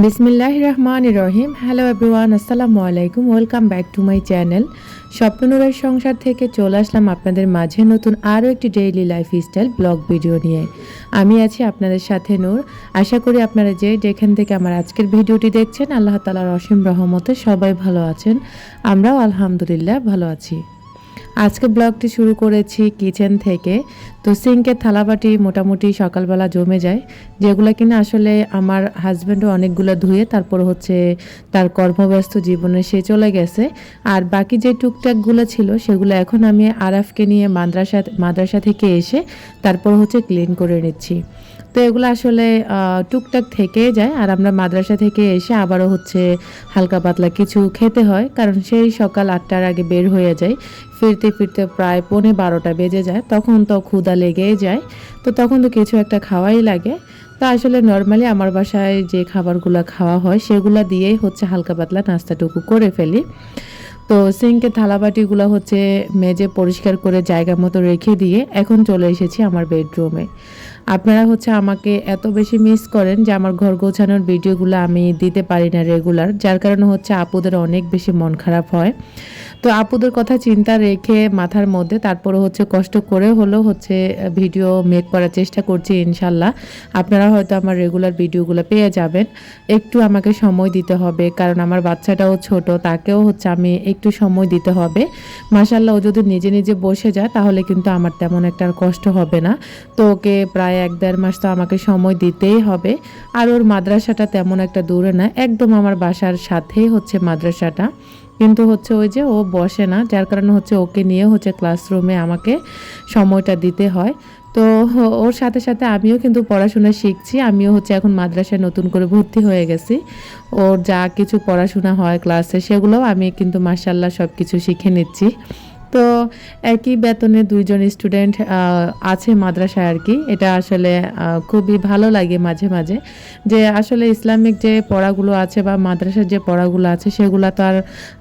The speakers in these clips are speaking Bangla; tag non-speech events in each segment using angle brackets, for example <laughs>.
বিসমিল্লাহ রহমান রহিম হ্যালো এভরিওয়ান আসসালামু আলাইকুম। Welcome back to my channel স্বপ্ননুরের সংসার থেকে চলে আসলাম আপনাদের মাঝে নতুন আরও একটি daily lifestyle blog video নিয়ে। আমি আছি আপনাদের সাথে নূর। আশা করি আপনারা যে যেখান থেকে আমার আজকের ভিডিওটি দেখছেন, আল্লাহ তালার অসীম রহমতে সবাই ভালো আছেন। আমরাও আলহামদুলিল্লাহ ভালো আছি। আজকে ব্লগটি শুরু করেছি কিচেন থেকে। তো সিঙ্কের থালাবাটি মোটামুটি সকালবেলা জমে যায়, যেগুলো কিনা আসলে আমার হাজব্যান্ডও অনেকগুলো ধুয়ে তারপর হচ্ছে তার কর্মব্যস্ত জীবনে সে চলে গেছে। আর বাকি যে টুকটাকগুলো ছিল, সেগুলো এখন আমি আরাফকে নিয়ে মাদ্রাসা মাদ্রাসা থেকে এসে তারপর হচ্ছে ক্লিন করে নিচ্ছি। তো এগুলো আসলে টুকটাক থেকে যায় আর আমরা মাদ্রাসা থেকে এসে আবারও হচ্ছে হালকা পাতলা কিছু খেতে হয়। কারণ সেই সকাল আটটার আগে বের হয়ে যায় ফিরতে ফিরতে প্রায় পৌনে বারোটা বেজে যায়। তখন তো ক্ষুদা লেগেই যায়। তো তখন তো কিছু একটা খাওয়াই লাগে। তো আসলে নর্মালি আমার বাসায় যে খাবারগুলো খাওয়া হয়, সেগুলো দিয়েই হচ্ছে হালকা পাতলা নাস্তাটুকু করে ফেলি। তো সিঙ্কে থালাবাটিগুলো হচ্ছে মেজে পরিষ্কার করে জায়গা মতো রেখে দিয়ে এখন চলে এসেছি আমার বেডরুমে। আপনারা হচ্ছে আমাকে এত বেশি মিস করেন যে আমার ঘর গোছানোর ভিডিওগুলো আমি দিতে পারি না রেগুলার, যার কারণে হচ্ছে আপুদের অনেক বেশি মন খারাপ হয়। তো আপুদের কথা চিন্তা রেখে মাথার মধ্যে, তারপরে হচ্ছে কষ্ট করে হলেও হচ্ছে ভিডিও মেক করার চেষ্টা করছি ইনশাল্লাহ। আপনারা হয়তো আমার রেগুলার ভিডিওগুলো পেয়ে যাবেন। একটু আমাকে সময় দিতে হবে, কারণ আমার বাচ্চাটাও ছোট, তাকেও হচ্ছে আমি একটু সময় দিতে হবে। মাসাল্লাহ ও যদি নিজে নিজে বসে যায়, তাহলে কিন্তু আমার তেমন একটা কষ্ট হবে না। তো ওকে প্রায় এক দেড় মাস তো আমাকে সময় দিতেই হবে। আর ওর মাদ্রাসাটা তেমন একটা দূরে না, একদম আমার বাসার সাথেই হচ্ছে মাদ্রাসাটা। কিন্তু হচ্ছে ওই যে ও বসে না, যার কারণে হচ্ছে ওকে নিয়ে হচ্ছে ক্লাসরুমে আমাকে সময়টা দিতে হয়। তো ওর সাথে সাথে আমিও কিন্তু পড়াশোনা শিখছি, আমিও হচ্ছে এখন মাদ্রাসায় নতুন করে ভর্তি হয়ে গেছি। ওর যা কিছু পড়াশোনা হয় ক্লাসে সেগুলোও আমি কিন্তু মার্শাল্লাহ সব কিছু শিখে নিচ্ছি। তো একই বেতনে দুইজন স্টুডেন্ট আছে মাদ্রাসায় আর কি। এটা আসলে খুবই ভালো লাগে মাঝে মাঝে। যে আসলে ইসলামিক যে পড়াগুলো আছে বা মাদ্রাসার যে পড়াগুলো আছে, সেগুলো তো আর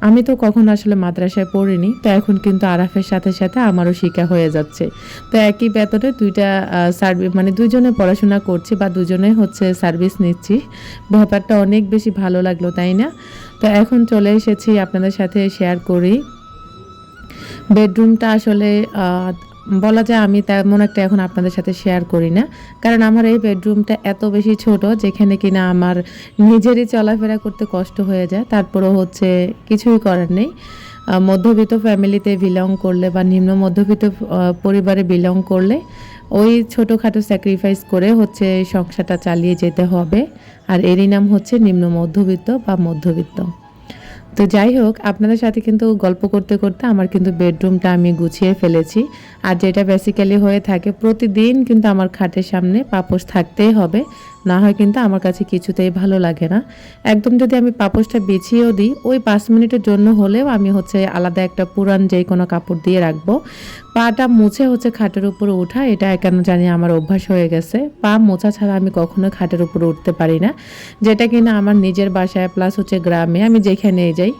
আমি তো কখনো আসলে মাদ্রাসায় পড়িনি। তো এখন কিন্তু আরাফের সাথে সাথে আমারও শিক্ষা হয়ে যাচ্ছে। তো একই বেতনে দুইটা সার্ভিস মানে দুইজনে পড়াশোনা করছি বা দুজনে হচ্ছে সার্ভিস নিচ্ছি। ব্যাপারটা অনেক বেশি ভালো লাগল, তাই না? তো এখন চলে এসেছি আপনাদের সাথে শেয়ার করি। বেডরুমটা আসলে বলা যায় আমি তেমন একটা এখন আপনাদের সাথে শেয়ার করি না। কারণ আমার এই বেডরুমটা এত বেশি ছোট, যেখানে কিনা আমার নিজেরই চলাফেরা করতে কষ্ট হয়ে যায়। তারপরেও হচ্ছে কিছুই করার নেই। মধ্যবিত্ত ফ্যামিলিতে বিলং করলে বা নিম্ন মধ্যবিত্ত পরিবারে বিলং করলে ওই ছোটোখাটো স্যাক্রিফাইস করে হচ্ছে সংসারটা চালিয়ে যেতে হবে। আর এরই নাম হচ্ছে নিম্ন মধ্যবিত্ত বা মধ্যবিত্ত। তো যাই হোক, আপনাদের সাথে কিন্তু গল্প করতে করতে আমার কিন্তু বেডরুমটা আমি গুছিয়ে ফেলেছি। আর যেটা বেসিক্যালি হয়ে থাকে, প্রতিদিন কিন্তু আমার খাটের সামনে পাপোশ থাকতেই হবে। না হয় কিন্তু আমার কাছে কিছুতেই ভালো লাগে না। একদম যদি আমি পাপোশটা বিছিয়েও দিই, ওই পাঁচ মিনিটের জন্য হলেও আমি হচ্ছে আলাদা একটা পুরান যে কোনো কাপড় দিয়ে রাখব। পাটা মুছে হচ্ছে খাটের উপরে ওঠা এটা কেন জানি আমার অভ্যাস হয়ে গেছে। পা মোছা ছাড়া আমি কখনো খাটের উপরে উঠতে পারি না, যেটা কিনা আমার নিজের বাসায় প্লাস হচ্ছে গ্রামে, আমি যেখানেই যাই।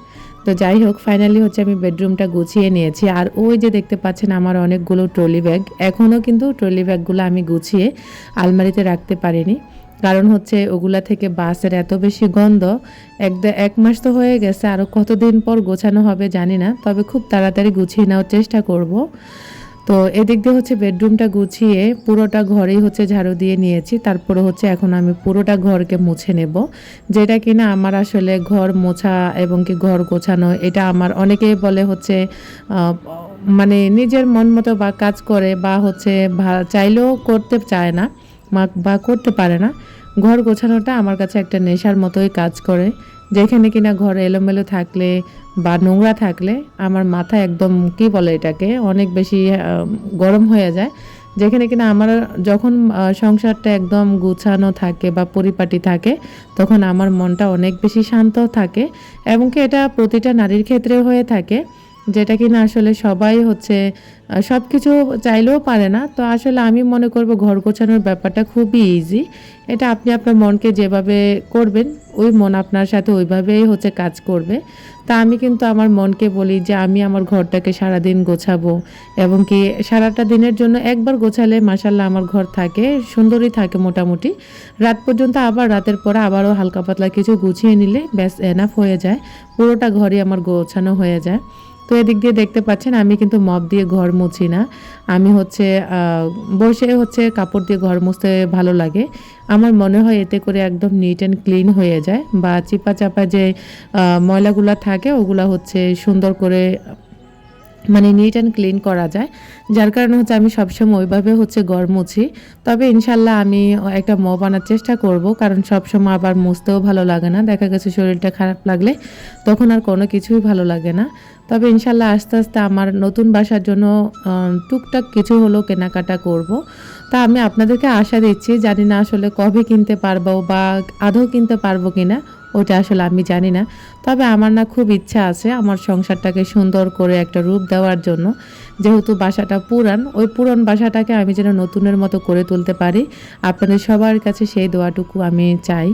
তো যাই হোক ফাইনালি হচ্ছে আমি বেডরুমটা গুছিয়ে নিয়েছি। আর ওই যে দেখতে পাচ্ছেন আমার অনেকগুলো ট্রলি ব্যাগ এখনও কিন্তু ট্রলি ব্যাগগুলো আমি গুছিয়ে আলমারিতে রাখতে পারিনি। কারণ হচ্ছে ওগুলা থেকে বাসের এত বেশি গন্ধ, এক এক মাস তো হয়ে গেছে আরও কতদিন পর গোছানো হবে জানি না, তবে খুব তাড়াতাড়ি গুছিয়ে নেওয়ার চেষ্টা করব। তো এদিক দিয়ে হচ্ছে বেডরুমটা গুছিয়ে পুরোটা ঘরেই হচ্ছে ঝাড়ু দিয়ে নিয়েছি, তারপরে হচ্ছে এখন আমি পুরোটা ঘরকে মুছে নেব। যেটা কিনা আমার আসলে ঘর মোছা এবং কি ঘর গোছানো, এটা আমার অনেকেই বলে হচ্ছে মানে নিজের মন মতো বা কাজ করে বা হচ্ছে চাইলেও করতে চায় না। বা করতে পারে না। ঘর গোছানোটা আমার কাছে একটা নেশার মতোই কাজ করে। যেখানে কিনা ঘর এলোমেলো থাকলে বা নোংরা থাকলে আমার মাথা একদম, কি বলে এটাকে, অনেক বেশি গরম হয়ে যায়। যেখানে কিনা আমার যখন সংসারটা একদম গুছানো থাকে বা পরিপাটি থাকে, তখন আমার মনটা অনেক বেশি শান্ত থাকে। এবং কি এটা প্রতিটা নারীর ক্ষেত্রে হয়ে থাকে। যেটা কিনা আসলে সবাই হচ্ছে সব কিছু চাইলেও পারে না। তো আসলে আমি মনে করব ঘর গোছানোর ব্যাপারটা খুবই ইজি এটা আপনি আপনার মনকে যেভাবে করবেন, ওই মন আপনার সাথে ওইভাবেই হচ্ছে কাজ করবে। তা আমি কিন্তু আমার মনকে বলি যে আমি আমার ঘরটাকে সারাদিন গোছাবো এবং কি সারাটা দিনের জন্য একবার গোছালে মাসাল্লাহ আমার ঘর থাকে, সুন্দরই থাকে মোটামুটি। রাত পর্যন্ত আবার রাতের পরে আবারও হালকা পাতলা কিছু গুছিয়ে নিলে ব্যাস এনাফ হয়ে যায়, পুরোটা ঘরই আমার গোছানো হয়ে যায়। তো এদিক দিয়ে দেখতে পাচ্ছেন, আমি কিন্তু মপ দিয়ে ঘর মুছি না। আমি হচ্ছে বসে হচ্ছে কাপড় দিয়ে ঘর মুছতে ভালো লাগে। আমার মনে হয় এতে করে একদম নিট অ্যান্ড ক্লিন হয়ে যায় বা চিপা চাপা যে ময়লাগুলো থাকে, ওগুলা হচ্ছে সুন্দর করে মানে নিট অ্যান্ড ক্লিন করা যায়। যার কারণে হচ্ছে আমি সবসময় ওইভাবে হচ্ছে গড় মুছি। তবে ইনশাল্লাহ আমি একটা ম বানার চেষ্টা করব, কারণ সবসময় আবার মুছতেও ভালো লাগে না। দেখা গেছে শরীরটা খারাপ লাগলে তখন আর কোনো কিছুই ভালো লাগে না। তবে ইনশাল্লাহ আস্তে আস্তে আমার নতুন বাসার জন্য টুকটাক কিছু হলো কেনাকাটা করব। তা আমি আপনাদেরকে আশা দিচ্ছি, জানি না আসলে কবে কিনতে পারব বা আদৌ কিনতে পারব কিনা। ওটা আসলে আমি জানি না। তবে আমার না খুব ইচ্ছা আছে আমার সংসারটাকে সুন্দর করে একটা রূপ দেওয়ার জন্য। যেহেতু বাসাটা পুরান, ওই পুরান বাসাটাকে আমি যেন নতুনের মতো করে তুলতে পারি, আপনাদের সবার কাছে সেই দোয়াটুকু আমি চাই।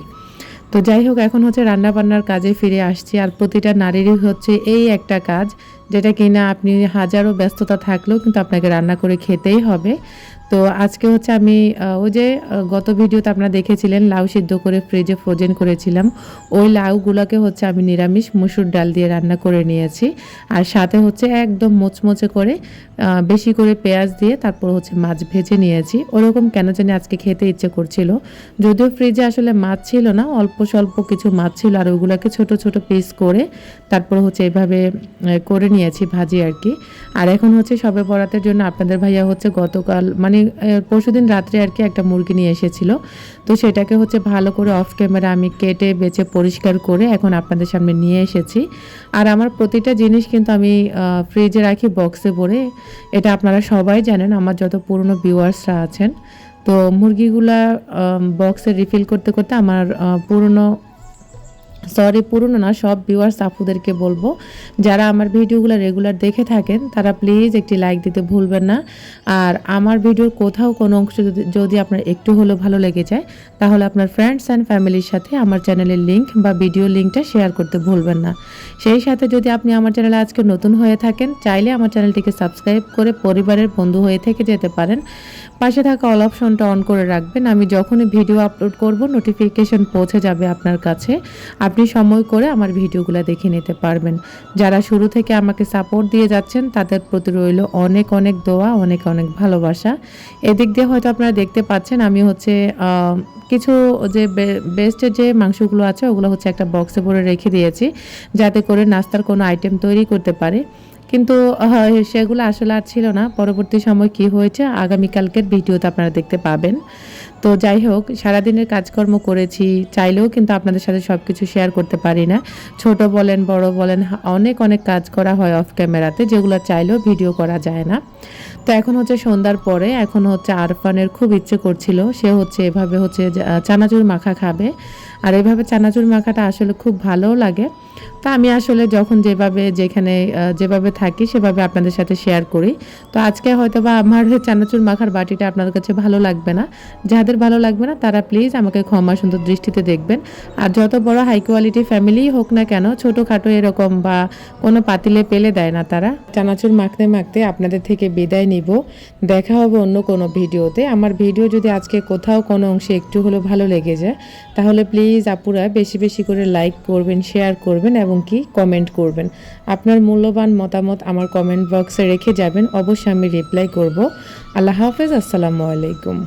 তো যাই হোক, এখন হচ্ছে রান্নাবান্নার কাজে ফিরে আসছি আর প্রতিটা নারীরই হচ্ছে এই একটা কাজ, যেটা কিনা আপনি হাজারো ব্যস্ততা থাকলেও কিন্তু আপনাকে রান্না করে খেতেই হবে। তো আজকে হচ্ছে আমি ওই যে গত ভিডিওতে আপনারা দেখেছিলেন, লাউ সিদ্ধ করে ফ্রিজে ফ্রোজেন করেছিলাম। ওই লাউগুলোকে হচ্ছে আমি নিরামিষ মুসুর ডাল দিয়ে রান্না করে নিয়েছি। আর সাথে হচ্ছে একদম মোচমোচে করে বেশি করে পেঁয়াজ দিয়ে তারপর হচ্ছে মাছ ভেজে নিয়েছি। ওরকম কেন জানি আজকে খেতে ইচ্ছে করছিল। যদিও ফ্রিজে আসলে মাছ ছিল না, অল্প স্বল্প কিছু মাছ ছিল, আর ওগুলোকে ছোট ছোট পিস করে তারপর হচ্ছে এভাবে করে নিয়েছি ভাজি আর কি। আর এখন হচ্ছে সবে বরাতের জন্য আপনাদের ভাইয়া হচ্ছে গতকাল মানে পরশুদিন রাত্রে আর কি একটা মুরগি নিয়ে এসেছিল। তো সেটাকে হচ্ছে ভালো করে অফ ক্যামেরা আমি কেটে, বেছে, পরিষ্কার করে এখন আপনাদের সামনে নিয়ে এসেছি। আর আমার প্রতিটা জিনিস কিন্তু আমি ফ্রিজে রাখি বক্সে ভরে। এটা আপনারা সবাই জানেন, আমার যত পুরনো ভিউয়ার্সরা আছেন। তো মুরগিগুলা বক্সে রিফিল করতে করতে আমার পুরনো সরি পুরনো না, সব ভিউয়ার্স আপুদেরকে বলব। যারা আমার ভিডিওগুলো রেগুলার দেখে থাকেন, তারা প্লিজ একটি লাইক দিতে ভুলবেন না। আর আমার ভিডিওর কোথাও কোনো অংশ যদি আপনার একটু হলেও ভালো লেগে যায়, তাহলে আপনার ফ্রেন্ডস অ্যান্ড ফ্যামিলির সাথে আমার চ্যানেলের লিঙ্ক বা ভিডিও লিঙ্কটা শেয়ার করতে ভুলবেন না। সেই সাথে যদি আপনি আমার চ্যানেলে আজকে নতুন হয়ে থাকেন, চাইলে আমার চ্যানেলটিকে সাবস্ক্রাইব করে পরিবারের বন্ধু হয়ে থেকে যেতে পারেন। পাশে থাকা অল অপশনটা অন করে রাখবেন। আমি যখনই ভিডিও আপলোড করব নোটিফিকেশন পৌঁছে যাবে আপনার কাছে। আপনি সময় করে আমার ভিডিওগুলো দেখে নিতে পারবেন। যারা শুরু থেকে আমাকে সাপোর্ট দিয়ে যাচ্ছেন, তাদের প্রতি রইল অনেক অনেক দোয়া, অনেক অনেক ভালোবাসা। এদিক দিয়ে হয়তো আপনারা দেখতে পাচ্ছেন, আমি হচ্ছে কিছু যে বেস্টের যে মাংসগুলো আছে, ওগুলো হচ্ছে একটা বক্সে ভরে রেখে দিয়েছি, যাতে করে নাস্তার কোনো আইটেম তৈরি করতে পারে। কিন্তু সেগুলো আসলে আর ছিল না। পরবর্তী সময় কি হয়েছে, আগামীকালকের ভিডিওতে আপনারা দেখতে পাবেন। তো যাই হোক, সারাদিনের কাজকর্ম করেছি, চাইলেও কিন্তু আপনাদের সাথে সব কিছু শেয়ার করতে পারি না। ছোট বলেন, বড় বলেন, অনেক অনেক কাজ করা হয় অফ ক্যামেরাতে যেগুলো চাইলেও ভিডিও করা যায় না। তো এখন হচ্ছে সন্ধ্যার পরে, এখন হচ্ছে আরফানের খুব ইচ্ছে করছিল, সে হচ্ছে এভাবে হচ্ছে চানাচুর মাখা খাবে। আর এভাবে চানাচুর মাখাটা আসলে খুব ভালোও লাগে। তা আমি আসলে যখন যেভাবে, যেখানে যেভাবে থাকি, সেভাবে আপনাদের সাথে শেয়ার করি। তো আজকে হয়তো বা আমার <laughs> চানাচুর মাখার বাটিটা আপনাদের কাছে ভালো লাগবে না। যাদের ভালো লাগবে না, তারা প্লিজ আমাকে ক্ষমা সুন্দর দৃষ্টিতে দেখবেন। আর যত বড় হাই কোয়ালিটি ফ্যামিলি হোক না কেন, ছোটোখাটো এরকম বা কোনো পাতিলে পেলে দেয় না তারা। চানাচুর মাখতে মাখতে আপনাদের থেকে বিদায় নিব। দেখা হবে অন্য কোনো ভিডিওতে। আমার ভিডিও যদি আজকে কোথাও কোনো অংশে একটু হলেও ভালো লেগে যায়, তাহলে প্লিজ আপুরা বেশি বেশি করে লাইক করবেন শেয়ার করবেন এবং কি কমেন্ট করবেন। আপনার মূল্যবান মতামত আমার কমেন্ট বক্সে রেখে যাবেন। অবশ্যই আমি রিপ্লাই করব। আল্লাহ হাফেজ, আসসালামু আলাইকুম।